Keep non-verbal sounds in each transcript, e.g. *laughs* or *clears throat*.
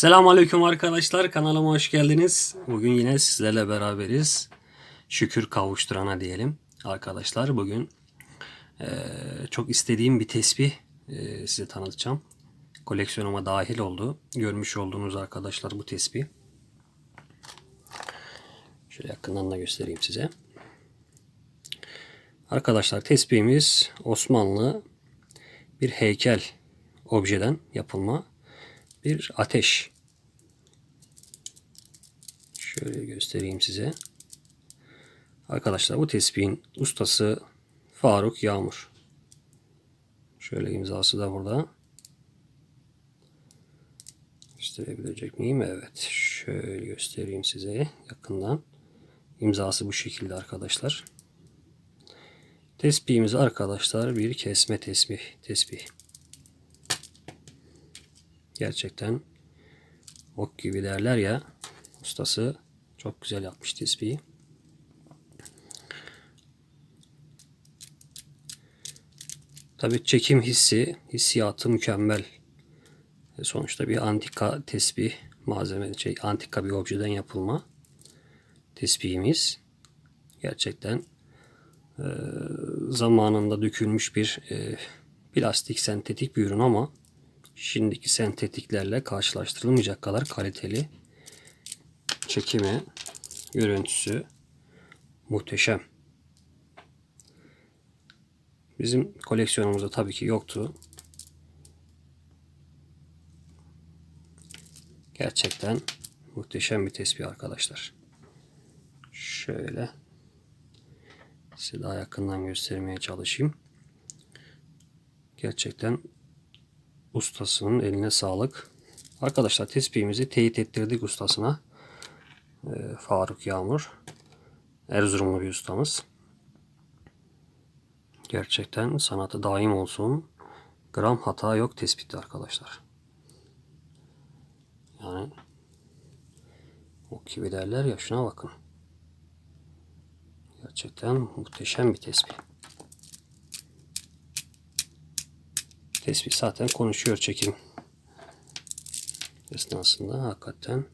Selamünaleyküm arkadaşlar. Kanalıma hoş geldiniz. Bugün yine sizlerle beraberiz. Şükür kavuşturana diyelim. Arkadaşlar bugün eee, çok istediğim bir tesbih eee, size tanıtacağım. Koleksiyonuma dahil oldu. Görmüş olduğunuz arkadaşlar bu tesbih. Şöyle yakından da göstereyim size. Arkadaşlar tesbihimiz Osmanlı bir heykel objeden yapılma bir ateş. Şöyle göstereyim size. Arkadaşlar bu tespihin ustası Faruk Yağmur. Şöyle imzası da burada. Gösterebilecek miyim? Evet. Şöyle göstereyim size yakından. İmzası bu şekilde arkadaşlar. Tesbihimiz arkadaşlar bir kesme tesbih. Tesbih. Gerçekten ok gibi derler ya. Ustası çok güzel yapmış tespihi. Tabi çekim hissi, hissiyatı mükemmel. E, Sonuçta bir antika tesbih malzeme, şey, antika bir objeden yapılma tesbihimiz. Gerçekten e, zamanında dökülmüş bir e, plastik sentetik bir ürün ama şimdiki sentetiklerle karşılaştırılmayacak kadar kaliteli. Çekimi, görüntüsü muhteşem. Bizim koleksiyonumuzda tabii ki yoktu. Gerçekten muhteşem bir tespih arkadaşlar. Şöyle size daha yakından göstermeye çalışayım. Gerçekten ustasının eline sağlık. Arkadaşlar tespihimizi teyit ettirdik ustasına. Ee, Faruk Yağmur. Erzurumlu bir ustamız. Gerçekten sanatı daim olsun. Gram hata yok tespitte arkadaşlar. Yani o gibi derler ya şuna bakın. Gerçekten muhteşem bir tespih. Tespih zaten konuşuyor çekim esnasında hakikaten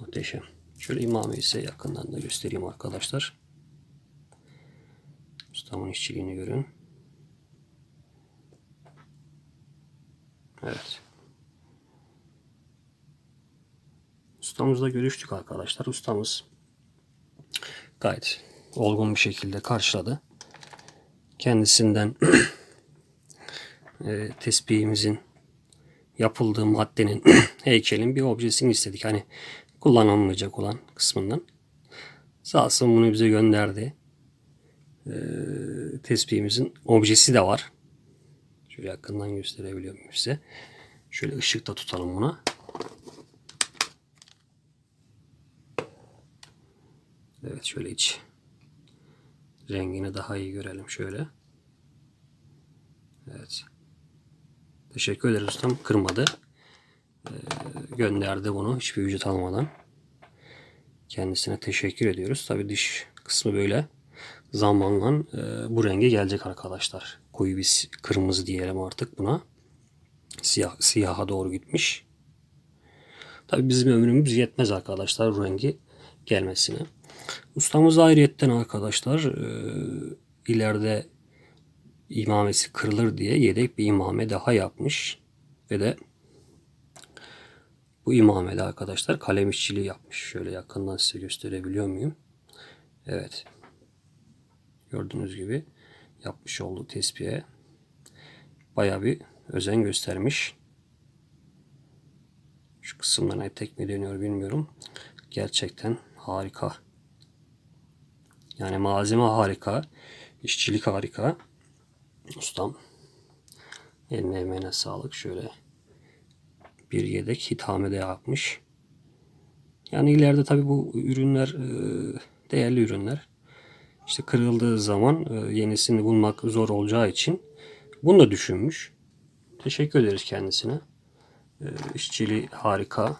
muhteşem. Şöyle imamı ise yakından da göstereyim arkadaşlar. Ustamın işçiliğini görün. Evet. Ustamızla görüştük arkadaşlar. Ustamız gayet olgun bir şekilde karşıladı. Kendisinden *clears throat* e, tespihimizin yapıldığı maddenin *clears throat* heykelin bir objesini istedik. Hani kullanılmayacak olan kısmından. Sağ olsun bunu bize gönderdi. E, tespihimizin objesi de var. Şöyle yakından gösterebiliyor muyum size? Şöyle ışıkta tutalım buna. Evet şöyle iç rengini daha iyi görelim şöyle. Evet. Teşekkür ederiz ustam. Kırmadı. Ee, gönderdi bunu hiçbir ücret almadan. Kendisine teşekkür ediyoruz. Tabi dış kısmı böyle zamanla e, bu renge gelecek arkadaşlar. Koyu bir kırmızı diyelim artık buna. Siyah, siyaha doğru gitmiş. Tabi bizim ömrümüz yetmez arkadaşlar bu rengi gelmesine. Ustamız ayrıyetten arkadaşlar e, ileride imamesi kırılır diye yedek bir imame daha yapmış. Ve de bu imamede arkadaşlar kalem işçiliği yapmış. Şöyle yakından size gösterebiliyor muyum? Evet. Gördüğünüz gibi yapmış olduğu tespihe baya bir özen göstermiş. Şu kısımdan etek mi dönüyor bilmiyorum. Gerçekten harika. Yani malzeme harika. işçilik harika. Ustam. Eline emeğine sağlık. Şöyle bir yedek hitamede yapmış. Yani ileride tabi bu ürünler e, değerli ürünler. İşte kırıldığı zaman e, yenisini bulmak zor olacağı için bunu da düşünmüş. Teşekkür ederiz kendisine. E, işçiliği harika.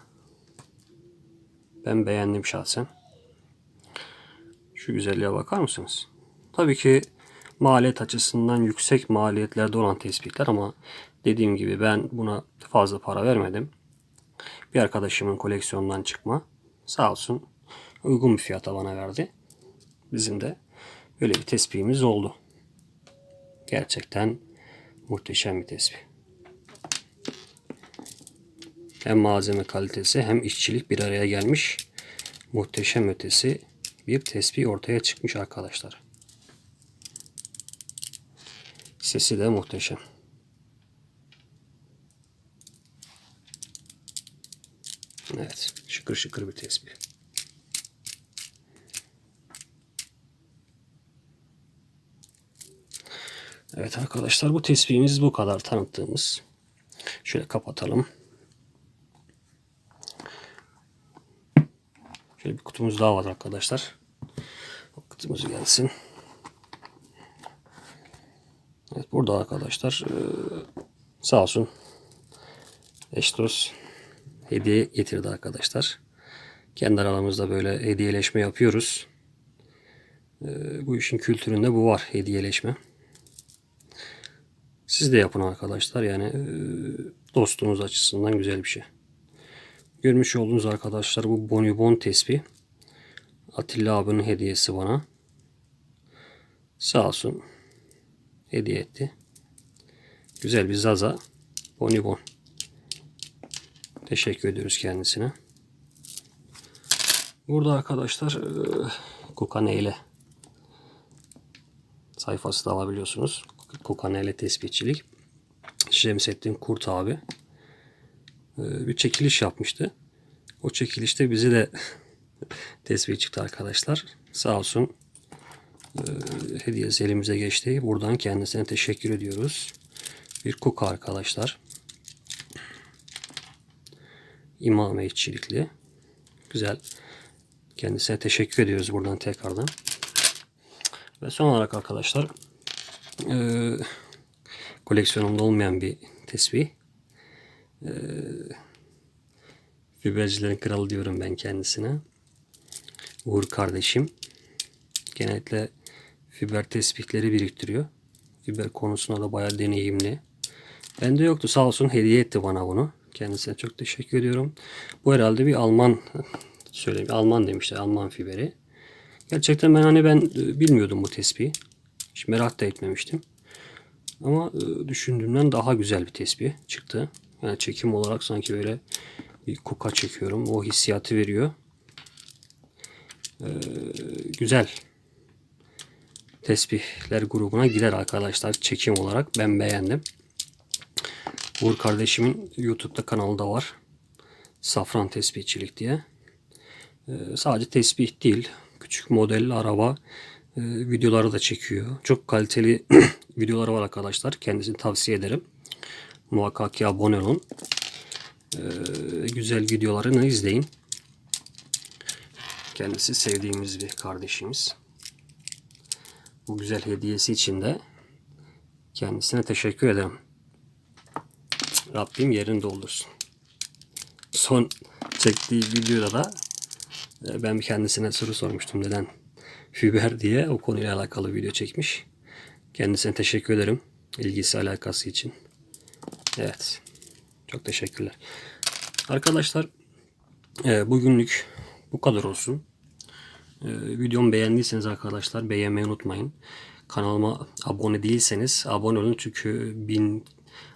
Ben beğendim şahsen. Şu güzelliğe bakar mısınız? Tabii ki maliyet açısından yüksek maliyetlerde olan tespitler ama dediğim gibi ben buna fazla para vermedim. Bir arkadaşımın koleksiyonundan çıkma. Sağ olsun uygun bir fiyata bana verdi. Bizim de böyle bir tespihimiz oldu. Gerçekten muhteşem bir tespih. Hem malzeme kalitesi hem işçilik bir araya gelmiş. Muhteşem ötesi bir tespih ortaya çıkmış arkadaşlar. Sesi de muhteşem. Evet, şıkır şıkır bir tespih. Evet arkadaşlar bu tespihimiz bu kadar tanıttığımız. Şöyle kapatalım. Şöyle bir kutumuz daha var arkadaşlar. O kutumuz gelsin. Evet burada arkadaşlar eee, sağ olsun eş dost hediye getirdi arkadaşlar. Kendi aramızda böyle hediyeleşme yapıyoruz. Eee, bu işin kültüründe bu var hediyeleşme. Siz de yapın arkadaşlar. Yani eee, dostunuz açısından güzel bir şey. Görmüş olduğunuz arkadaşlar bu bonibon tespih. Atilla abinin hediyesi bana. Sağ olsun. Hediye etti. Güzel bir Zaza bonibon. Teşekkür ediyoruz kendisine. Burada arkadaşlar eee, Kukaneyle sayfası da alabiliyorsunuz. Kukaneyle tespihçilik. Şemsettin Kurt abi e, bir çekiliş yapmıştı. O çekilişte bizi de *laughs* tespih çıktı arkadaşlar. Sağ olsun e, hediyesi elimize geçti. Buradan kendisine teşekkür ediyoruz. Bir kuka arkadaşlar. İmame işçilikli. Güzel. Kendisine teşekkür ediyoruz buradan tekrardan. Ve son olarak arkadaşlar e, koleksiyonumda olmayan bir tesbih. E, Fibercilerin kralı diyorum ben kendisine. Uğur kardeşim. Genellikle fiber tespihleri biriktiriyor. Fiber konusunda da bayağı deneyimli. Bende yoktu sağ olsun hediye etti bana bunu. Kendisine çok teşekkür ediyorum. Bu herhalde bir Alman *laughs* söyleyeyim Alman demişler Alman fiberi. Gerçekten ben hani ben e, bilmiyordum bu tespihi. Hiç merak da etmemiştim. Ama e, düşündüğümden daha güzel bir tespih çıktı. Yani çekim olarak sanki böyle bir kuka çekiyorum. O hissiyatı veriyor. E, güzel. Tesbihler grubuna gider arkadaşlar çekim olarak. Ben beğendim. Uğur kardeşimin YouTube'da kanalı da var. Safran Tesbihçilik diye. Ee, sadece tesbih değil. Küçük modelli araba e, videoları da çekiyor. Çok kaliteli *clears throat* videoları var arkadaşlar. Kendisini tavsiye ederim. Muhakkak ki abone olun. Ee, güzel videolarını izleyin. Kendisi sevdiğimiz bir kardeşimiz. Bu güzel hediyesi için de kendisine teşekkür ederim. Rabbim yerini doldursun. Son çektiği videoda da e, ben kendisine soru sormuştum neden fiber diye o konuyla alakalı video çekmiş. Kendisine teşekkür ederim ilgisi alakası için. Evet. Çok teşekkürler. Arkadaşlar e, bugünlük bu kadar olsun. E, videomu beğendiyseniz arkadaşlar beğenmeyi unutmayın. Kanalıma abone değilseniz abone olun çünkü bin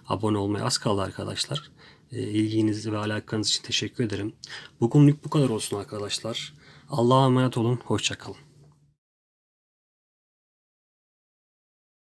abone olmaya az kaldı arkadaşlar. E, ilginiz ve alakanız için teşekkür ederim. Bugünlük bu kadar olsun arkadaşlar. Allah'a emanet olun. Hoşçakalın.